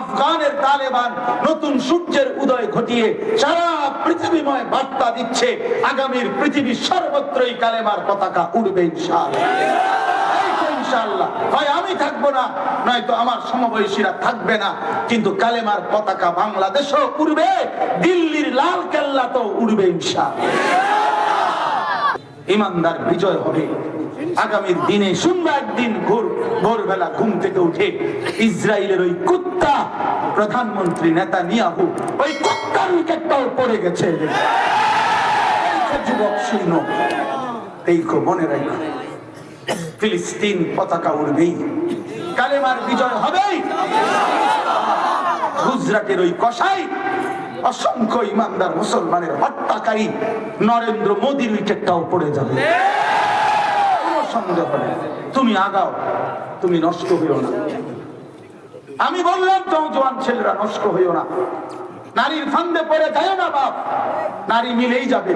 আফগানের তালেবান নতুন সূর্যের উদয় ঘটিয়ে সারা পৃথিবীময় বার্তা দিচ্ছে, আগামীর পৃথিবীর সর্বত্রই কালেমার পতাকা উড়বে ইনশাআল্লাহ। আমি থাকব না, নয়তো আমার সমবয়সীরা থাকবে না, কিন্তু কালেমার পতাকা বাংলাদেশও দিল্লির তো ইমানদার বিজয় হবে। আগামীর দিনে শুনব একদিন ভোর, ভোরবেলা ঘুম থেকে উঠে ইসরায়েলের ওই কুত্তা প্রধানমন্ত্রী নেতা নিয়াহু ওই কুত্তার উইকেটটাও পড়ে গেছে। যুবক শূন্য। এই মনে রাখো, ফিলিস্তিন পতাকা উড়বেই। কালেমার বিজয় হবেই। গুজরাটের ওই কসাই অসংখ্য ইমানদার মুসলমানের হত্যাকারী নরেন্দ্র মোদীর উইকেটটাও পড়ে যাবে। সন্দেহ নেই তুমি আগাও, তুমি নষ্ট হইও না। আমি বললাম তো জোয়ান ছেলেরা নষ্ট হইও না। নারীর ফান্দে পড়ে যায় না বাপ। নারী মিলেই যাবে।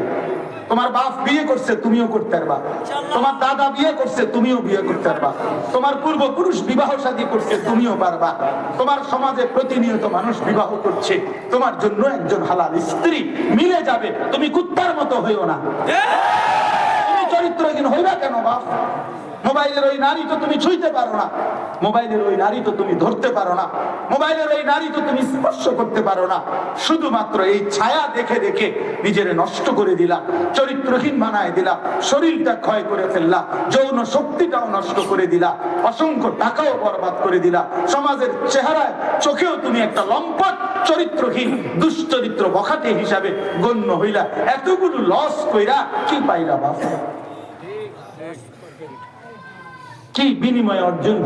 তোমার বাপ বিয়ে করছে, তুমিও করতে পারবা। তোমার দাদা বিয়ে করছে, তুমিও বিয়ে করতে পারবা। তোমার পূর্বপুরুষ বিবাহ শাদী করছে, তুমিও পারবা। তোমার সমাজে প্রতিনিয়ত মানুষ বিবাহ করছে। তোমার জন্য একজন হালাল স্ত্রী মিলে যাবে। তুমি কুত্তার মতো হইও না। চরিত্রহীন হইবা কেন বাপ মোবাইলের ওই নারী তো তুমি পারো না। মোবাইলের ওই নারী তো তুমি ধরতে পারো না। মোবাইলের ওই নারী তো তুমি স্পর্শ করতে পারো না। শুধুমাত্র এই ছায়া দেখে দেখে নিজের নষ্ট করে দিলা, চরিত্রহীন বানায় দিলা, শরীরটা ক্ষয় করে ফেললা, যৌন শক্তিটাও নষ্ট করে দিলা, অসংখ্য টাকাও বরবাদ করে দিলা। সমাজের চেহারায়, চোখেও তুমি একটা লম্পট, চরিত্রহীন, দুশ্চরিত্র বখাটে হিসাবে গণ্য হইলা। এতগুলো লস কইরা কি পাইলা বাবা কি বিনিময় অর্জন?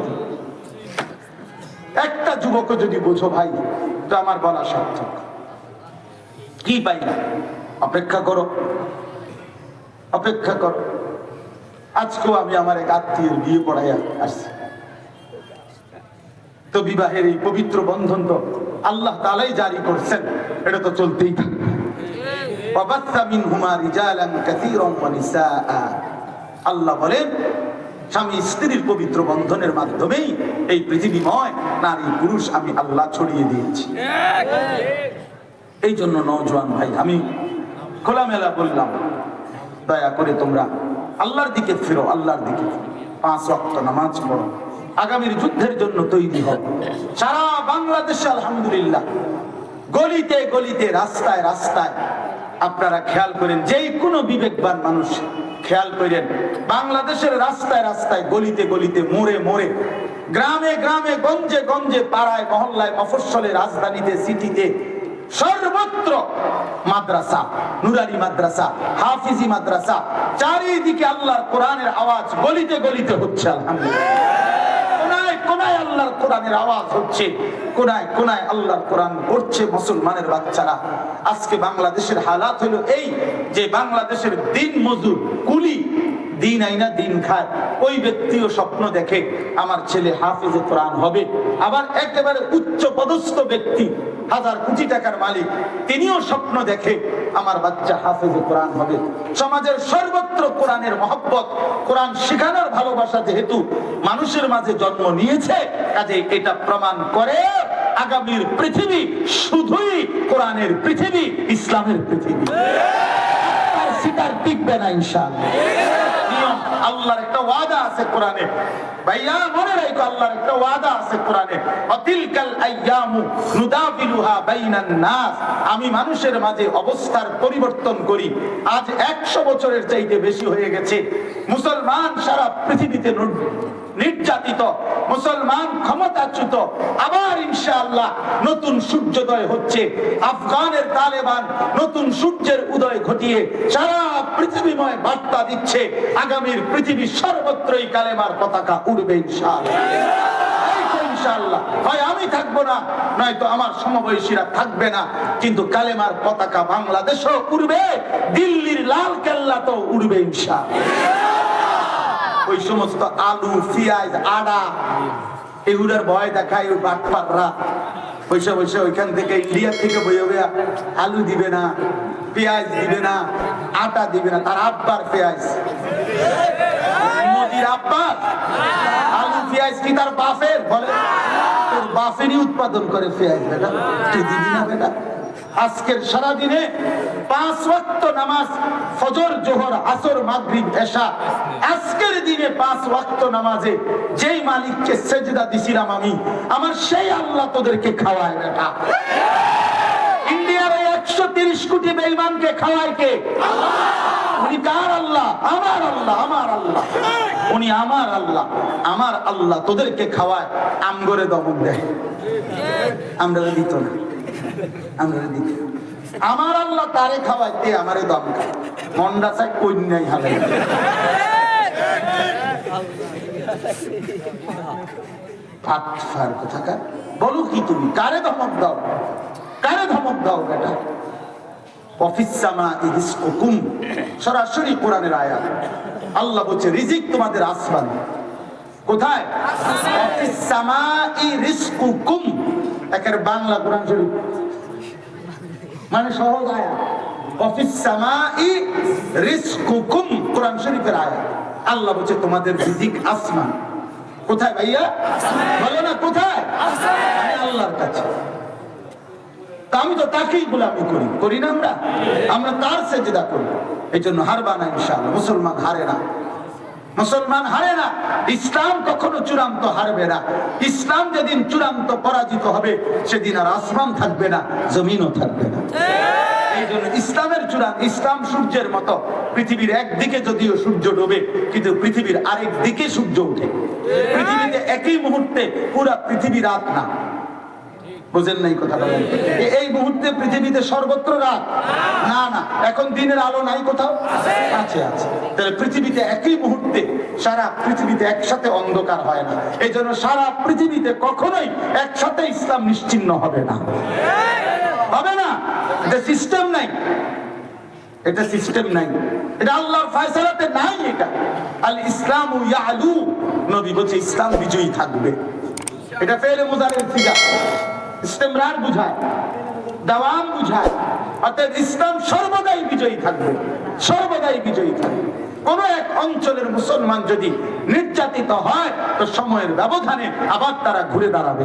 একটা যুবক যদি বোঝো ভাই, তো আমার বলা সার্থক। কি পাই না অপেক্ষা করো। অপেক্ষা করো। আজকেও আমি আমার এক আত্মীয়ের বিয়ে পড়াই আসছি। তো বিবাহের এই পবিত্র বন্ধন তো আল্লাহ তালাই জারি করছেন, এটা তো চলতেই থাকবে আল্লাহ বলেন, স্বামী স্ত্রীর পবিত্র বন্ধনের মাধ্যমেই এই পৃথিবীময় নারী পুরুষ আমি আল্লাহ ছড়িয়ে দিয়েছি। এই জন্য নৌজোয়ান ভাই, আমি খোলামেলা বললাম, দয়া করে তোমরা আল্লাহর দিকে ফিরো, আল্লাহর দিকে পাঁচ রক্ত নামাজ পড়ো। আগামীর যুদ্ধের জন্য তৈরি হও। সারা বাংলাদেশে আলহামদুলিল্লাহ, গলিতে গলিতে, রাস্তায় রাস্তায় আপনারা খেয়াল করেন যে কোনো বিবেকবান মানুষ খেয়াল করেন বাংলাদেশের রাস্তায় রাস্তায় গলিতে গলিতে মোড়ে মোড়ে গ্রামে গ্রামে, গঞ্জে গঞ্জে, পাড়ায়, মহল্লায়, মফস্বলে, রাজধানীতে, সিটিতে সর্বত্র মাদ্রাসা নুরারি মাদ্রাসা, হাফিজি মাদ্রাসা, চারিদিকে আল্লাহর কোরআনের আওয়াজ গলিতে গলিতে হচ্ছে, আলহামদুলিল্লাহ। আল্লাহর কোরআনের আওয়াজ হচ্ছে, কোনায় কোনায় আল্লাহর কোরআন পড়ছে মুসলমানের বাচ্চারা। আজকে বাংলাদেশের হালাত হলো এই যে বাংলাদেশের দিন মজুর, কুলি, দিন আইনা, দিন খায়। ওই ব্যক্তিও স্বপ্ন দেখে, আমার ছেলে হাফিজে কোরআন হবে। আবার একেবারে উচ্চ পদস্থ ব্যক্তি হাজার কোটি টাকার মালিক। তিনিও স্বপ্ন দেখে আমার বাচ্চা হাফেজে কোরআন হবে। সমাজের সর্বত্র কোরআনের মহব্বত, কোরআন শিখানোর ভালোবাসা যেহেতু মানুষের মাঝে জন্ম নিয়েছে কাজে এটা প্রমাণ করে আগামীর পৃথিবী শুধুই কোরআনের পৃথিবী, ইসলামের পৃথিবী। আর সিটার টিকবে না ইনশাআল্লাহ। আল্লাহর একটা ওয়াদা আছে কোরআনে। ভাইয়া, মনে রাখো আল্লাহর একটা ওয়াদা আছে কোরআনে। অতিলকাল আইয়ামু নুদাবিলুহা বাইনান নাস। আমি মানুষের মাঝে অবস্থার পরিবর্তন করি। আজ 100 বছরের চাইতে বেশি হয়ে গেছে। মুসলমান সারা পৃথিবীতে নির্যাতিত, মুসলমান ক্ষমতাচ্যুত। আবার ইনশাআল্লাহ নতুন সূর্যোদয় হচ্ছে। আফগানের তালেবান নতুন সূর্যের উদয় ঘটিয়ে সারা পৃথিবীময় বার্তা দিচ্ছে, আগামীর পৃথিবীর সর্বত্রই কালেমার পতাকা উড়বে ইনশাআল্লাহ। হয় আমি থাকব না, নয়তো আমার সমবয়সীরা থাকবে না, কিন্তু কালেমার পতাকা বাংলাদেশও উড়বে, দিল্লির লাল কেল্লা তো উড়বে ইনশাআল্লাহ। ওই সমস্ত আলু, পেঁয়াজ আড়া এগুলোর ভয় দেখায় বাটপাররা। বসে বসে ওইখান থেকে ইন্ডিয়া থেকে বইয়ে বইয়া আলু দিবে না, পেঁয়াজ দিবে না, আটা দিবে না, তার আব্বার পেঁয়াজ। মোদির আব্বার? আলু, পেঁয়াজ কি তার বাপের? বলে, তোর বাফেরই উৎপাদন করে পেঁয়াজ, বেটা। দিবি না, বেটা? আজকের সারাদিনে পাঁচ ওয়াক্ত নামাজ, ফজর, জোহর, আসর, মাগরিব, এশা। আজকের দিনে পাঁচ ওয়াক্ত নামাজে যেই মালিককে সেজদা দিছিলাম আমি, আমার সেই আল্লাহ তোদেরকে খাওয়ায় বেটা। আমরা দিত না। আমরা আল্লাহ তারে খাওয়ায় তে আমারে দম খায় মন্ডা চাই কন্যাই হালে বলো কি তুমি? কারে ধমক দাও? কারে ধমক দাও বেটা? সরাসরি কোরআনের আয়াত। আল্লাহ বলছে রিজিক তোমাদের আসমান। কোথায়? অফিসামা ইরিজকুকুম একের বাংলা কোরআন শরীফ। মানে সহজ অফিসামা ইরিজকুকুম কোরআন শরীফের আয়াত। আল্লাহ বলছে, তোমাদের রিজিক আসমান। কোথায় ভাইয়া? বলো না, কোথায়? আমি আল্লাহর কাছে। আমি তো তাকেই গোলামি করি। করি না আমরা? আমরা তার সেজদা করি। এই জন্য হারবা না ইনশাআল্লাহ। মুসলমান হারে না। মুসলমান হারে না, ইসলাম কখনো চূড়ান্ত হারবে না। ইসলাম যেদিন চূড়ান্ত পরাজিত হবে, সেদিন আর আসমান থাকবে না, জমিনও থাকবে না। ইসলামের চূড়ান্ত ইসলাম সূর্যের মতো, পৃথিবীর একদিকে যদিও সূর্য ডোবে, কিন্তু পৃথিবীর আরেক দিকে সূর্য ওঠে। পৃথিবীতে একই মুহূর্তে পুরা পৃথিবী রাত না। বুঝেন নাই কথা এই মুহূর্তে পৃথিবীতে সর্বত্র রাত। না না, এখন দিনের আলো নাই কোথাও? আছে আছে। তাহলে পৃথিবীতে একই মুহূর্তে সারা পৃথিবীতে একসাথে অন্ধকার হয় না। এই জন্য সারা পৃথিবীতে কখনোই একসাথে ইসলাম নিশ্চিন্ন হবে না। হবে না? এটা সিস্টেম নাই। এটা সিস্টেম নাই। এটা আল্লাহর ফয়সালাতে নাই এটা। আল ইসলাম ইয়ালু। নবী বলছে, ইসলাম বিজয়ী থাকবে। এটা ফেলে মুজারের ফিগা ইস্তেমরার বুঝায়, দাওয়াম বুঝায় অর্থাৎ ইসলাম সর্বদাই বিজয়ী থাকবে, সর্বদাই বিজয়ী থাকবে। কোন এক অঞ্চলের মুসলমান যদি নির্যাতিত হয়, তো সময়ের ব্যবধানে আবার তারা ঘুরে দাঁড়াবে